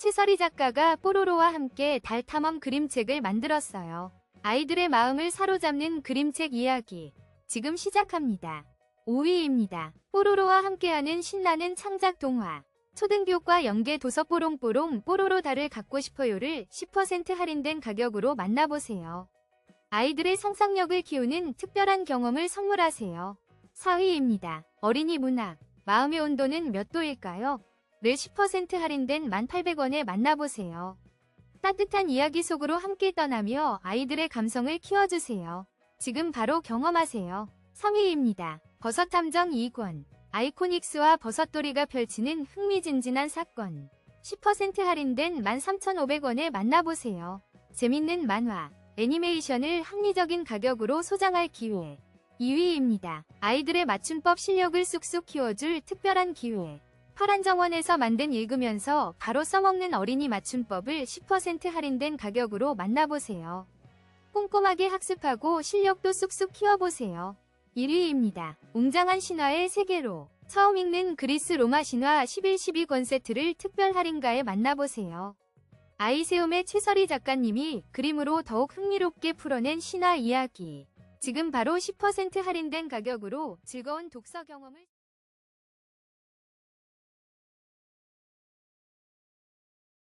최설희 작가가 뽀로로와 함께 달 탐험 그림책을 만들었어요. 아이들의 마음을 사로잡는 그림책 이야기. 지금 시작합니다. 5위입니다. 뽀로로와 함께하는 신나는 창작 동화. 초등교과 연계 도서 뽀롱뽀롱 뽀로로 달을 갖고 싶어요를 10% 할인된 가격으로 만나보세요. 아이들의 상상력을 키우는 특별한 경험을 선물하세요. 4위입니다. 어린이 문학. 마음의 온도는 몇 도일까요? 를10% 할인된 1,800원에 만나보세요. 따뜻한 이야기 속으로 함께 떠나며 아이들의 감성을 키워주세요. 지금 바로 경험하세요. 3위입니다. 버섯 탐정 2권. 아이코닉스와 버섯돌이가 펼치는 흥미진진한 사건. 10% 할인된 13,500원에 만나보세요. 재밌는 만화, 애니메이션을 합리적인 가격으로 소장할 기회. 2위입니다. 아이들의 맞춤법 실력을 쑥쑥 키워줄 특별한 기회. 파란 정원에서 만든 읽으면서 바로 써먹는 어린이 맞춤법을 10% 할인된 가격으로 만나보세요. 꼼꼼하게 학습하고 실력도 쑥쑥 키워보세요. 1위입니다. 웅장한 신화의 세계로 처음 읽는 그리스 로마 신화 11-12권 세트를 특별 할인가에 만나보세요. 아이세움의 최설희 작가님이 그림으로 더욱 흥미롭게 풀어낸 신화 이야기. 지금 바로 10% 할인된 가격으로 즐거운 독서 경험을